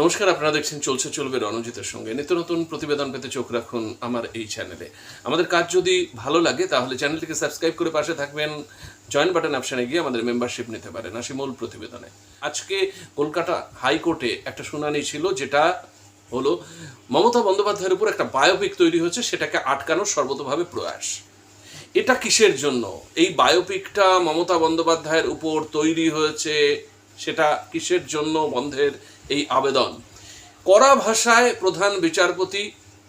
নমস্কার, আপনারা দেখছেন চলছে চলবে রণজিতের সঙ্গে। নিত্য নতুন প্রতিবেদন পেতে চোখ রাখুন আমার এই চ্যানেলে। আমাদের কাজ যদি ভালো লাগে, তাহলে চ্যানেলটিকে সাবস্ক্রাইব করে পাশে থাকবেন। জয়েন বাটন অপশানে গিয়ে আমাদের মেম্বারশিপ নিতে পারেন আসি মূল প্রতিবেদনে। আজকে কলকাতা হাইকোর্টে একটা শুনানি ছিল, যেটা হলো, মমতা বন্দ্যোপাধ্যায়ের উপর একটা বায়োপিক তৈরি হচ্ছে সেটাকে আটকানোর সর্বতভাবে প্রয়াস। এটা কিসের জন্য? এই বায়োপিকটা মমতা বন্দ্যোপাধ্যায়ের উপর তৈরি হয়েছে সেটা কিসের জন্য বন্ধের এই আবেদন? কড়া ভাষায় প্রধান বিচারপতি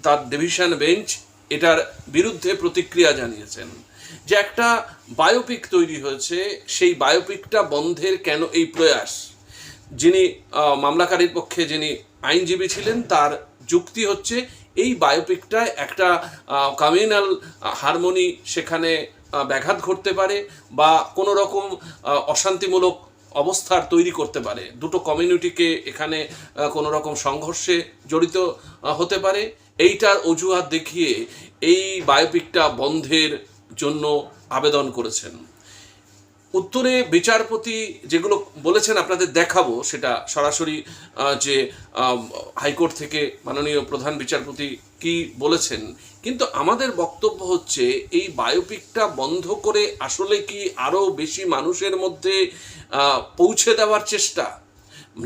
তার ডিভিশন বেঞ্চ এটার বিরুদ্ধে প্রতিক্রিয়া জানিয়েছেন যে একটা বায়োপিক তৈরি হয়েছে, সেই বায়োপিকটা বন্ধের কেন এই প্রয়াস? যিনি মামলাকারীর পক্ষে যিনি আইনজীবী ছিলেন, তার যুক্তি হচ্ছে এই বায়োপিকটায় একটা কমিউনাল হারমোনি সেখানে ব্যাঘাত ঘটতে পারে বা কোনো রকম অশান্তিমূলক অবস্থার তৈরি করতে পারে। দুটো কমিউনিটিকে এখানে কোনো রকম সংঘর্ষে জড়িত হতে পারে। এইটার অজুহাত দেখিয়ে এই বায়োপিকটা বন্ধের জন্য আবেদন করেছেন। উত্তরে বিচারপতি যেগুলো বলেছেন আপনাদের দেখাবো, সেটা সরাসরি যে হাইকোর্ট থেকে মাননীয় প্রধান বিচারপতি কি বলেছেন। কিন্তু আমাদের বক্তব্য হচ্ছে, এই বায়োপিকটা বন্ধ করে আসলে কি আরও বেশি মানুষের মধ্যে পৌঁছে দেওয়ার চেষ্টা?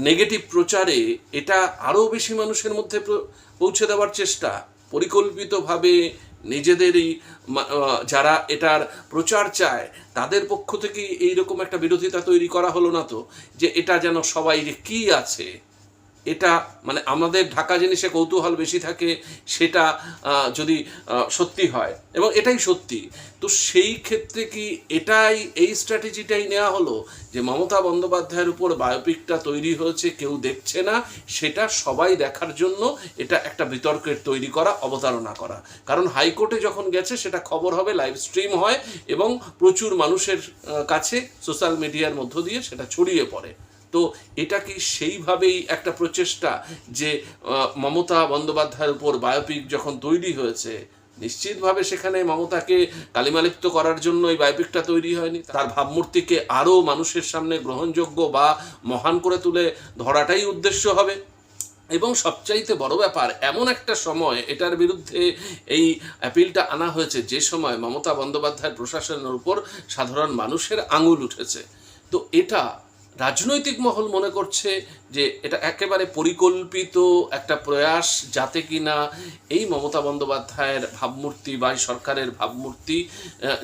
নেগেটিভ প্রচারে এটা আরও বেশি মানুষের মধ্যে পৌঁছে দেওয়ার চেষ্টা? পরিকল্পিতভাবে নিজেদেরই যারা এটার প্রচার চায়, তাদের পক্ষ থেকে এইরকম একটা বিরোধিতা তৈরি করা হলো না তো, যে এটা যেন সবাই কী আছে? এটা মানে আমাদের ঢাকা জিনিসে কৌতূহল বেশি থাকে, সেটা যদি সত্যি হয়। এবং এটাই সত্যি। তো সেই ক্ষেত্রে কি এটাই, এই স্ট্র্যাটেজিটাই নেওয়া হলো যে মমতা বন্দ্যোপাধ্যায়ের উপর বায়োপিকটা তৈরি হয়েছে, কেউ দেখছে না, সেটা সবাই দেখার জন্য এটা একটা বিতর্কের তৈরি করা, অবতারণা করা। কারণ হাইকোর্টে যখন গেছে, সেটা খবর হবে, লাইভ স্ট্রিম হয় এবং প্রচুর মানুষের কাছে সোশ্যাল মিডিয়ার মধ্য দিয়ে সেটা ছড়িয়ে পড়ে। তো এটা কি সেইভাবেই একটা প্রচেষ্টা যে মমতা বন্দ্যোপাধ্যায়ের উপর বায়োপিক যখন তৈরি হয়েছে, নিশ্চিতভাবে সেখানে মমতাকে কালিমালিপ্ত করার জন্য এই বায়োপিকটা তৈরি হয়নি? তার ভাবমূর্তিকে আরও মানুষের সামনে গ্রহণযোগ্য বা মহান করে তুলে ধরাটাই উদ্দেশ্য হবে। এবং সবচাইতে বড় ব্যাপার, এমন একটা সময় এটার বিরুদ্ধে এই অ্যাপিলটা আনা হয়েছে, যে সময় মমতা বন্দ্যোপাধ্যায়ের প্রশাসনের উপর সাধারণ মানুষের আঙুল উঠেছে। তো এটা রাজনৈতিক মহল মনে করছে যে এটা একেবারে পরিকল্পিত একটা প্রয়াস যাতে কি না এই মমতা বন্দ্যোপাধ্যায়ের ভাবমূর্তি বা সরকারের ভাবমূর্তি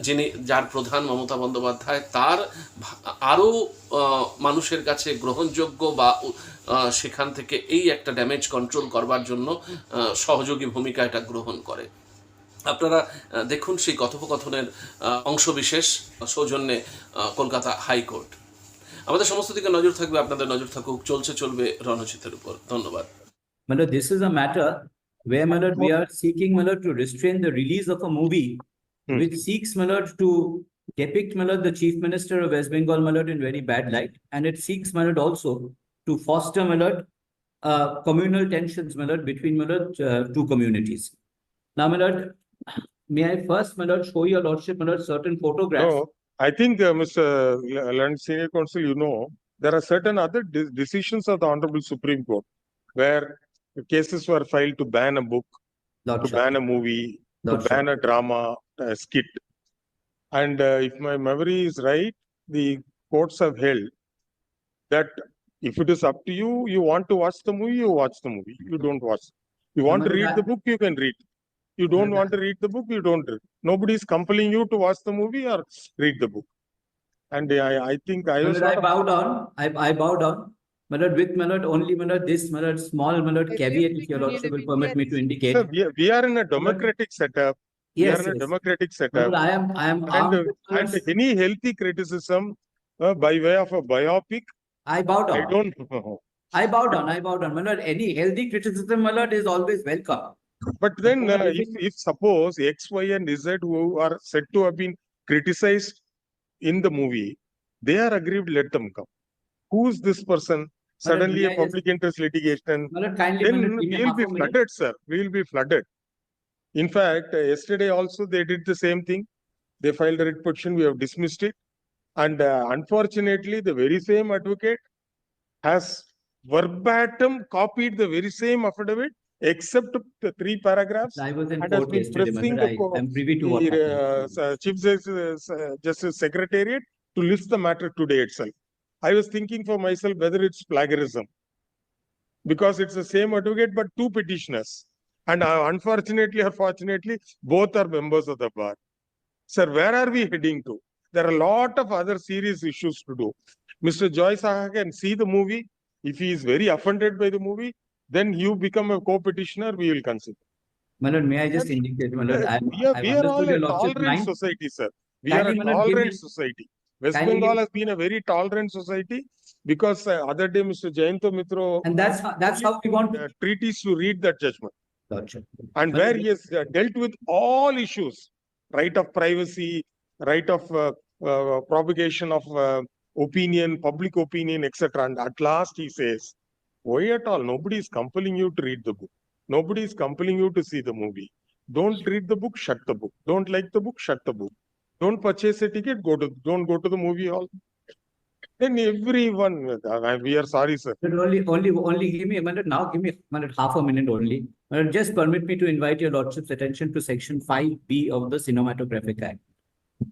যিনি যার প্রধান মমতা বন্দ্যোপাধ্যায়, তার আরও মানুষের কাছে গ্রহণযোগ্য বা সেখান থেকে এই একটা ড্যামেজ কন্ট্রোল করবার জন্য সহযোগী ভূমিকা এটা গ্রহণ করে। আপনারা দেখুন সেই কথোপকথনের অংশবিশেষ সৌজন্যে Kolkata high court. আমাদের সমস্ত দিকে নজর থাকবে আপনাদের নজর থাকুক চলছে চলবে রণজিতের উপর ধন্যবাদ Malad, this is a matter where, Malad, we are seeking, Malad, to restrain the release of a movie Hmm. which seeks, Malad, to depict, Malad, the Chief Minister of West Bengal, Malad, in very bad light. And it seeks, Malad, also to foster, Malad, uh, communal tensions, Malad, between, Malad, uh, two communities. Now, Malad, may I first, Malad, show your lordship, Malad, certain photographs? No, I think, uh, Mr. Land Senior Counsel, you know, there are certain other de- decisions of the Honorable Supreme Court where cases were filed to ban a book, to Lordship, ban a movie, to Lordship. ban a drama, a skit. And uh, if my memory is right, the courts have held that if it is up to you, you want to watch the movie, you watch the movie. You don't watch. You want to read the book, you can read. You don't want to read the book, you don't read. Nobody is compelling you to watch the movie or read the book. And I, I think I was Malad, I bow down, I, I bow down. Malad, with Malad, only Malad, this Malad, small Malad caveat, if your lordship will permit me to indicate. Sir, we are, we are in a democratic setup. We Yes, are in a yes. democratic Malad, setup. I am, I am And, uh, and any healthy criticism uh, by way of a biopic, I bow down. I down. don't know. I bow down, I bow down. Malad, any healthy criticism, Malad, is always welcome. But then, uh, if, if suppose X, Y, and Z who are said to have been criticized in the movie, they are aggrieved, let them come. Who's this person? Suddenly a public interest litigation, then Malad, give me we will be flooded, sir. We will be flooded. In fact, uh, yesterday also they did the same thing. They filed a writ petition, we have dismissed it. And uh, unfortunately, the very same advocate has verbatim copied the very same affidavit, except the three paragraphs. I was in And has court been yesterday, my pressing lord. the I am privy to what happened. uh, Chief Justice, uh, Justice Secretariat to list the matter today itself. I was thinking for myself whether it's plagiarism. Because it's the same advocate, but two petitioners. And uh, unfortunately or fortunately, both are members of the bar. Sir, where are we heading to? There are a lot of other serious issues to do. Mr. Joy Saha can see the movie. If he is very offended by the movie, then you become a co-petitioner, we will consider. My lord, may I just indicate, my lord, I've We are, I've we are all a tolerant society, sir. We are a tolerant society. West Kindly Bengal has been a very tolerant society because uh, other day, Mr. Jayanto Mitro And that's, how- that's how we want uh, treaties to read that judgment. Lordship. And But where he has uh, dealt with all issues, right of privacy, right of uh, uh, propagation of uh, opinion, public opinion, etc. And at last he says, why at all? Nobody is compelling you to read the book. Nobody is compelling you to see the movie. Don't read the book, shut the book. Don't like the book, shut the book. Don't purchase a ticket, go to, don't go to the movie hall. Then everyone, uh, we are sorry, sir. But only, only, only give me a minute now, give me a minute, half a minute only. Uh, just permit me to invite your lordship's attention to section five B of the Cinematographic Act.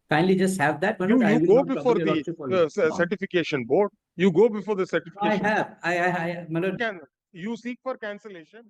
Kindly just have that. my You, you go before the uh, certification board. You go before the certification. I certification. have, I, I, I, my lord, you seek for cancellation.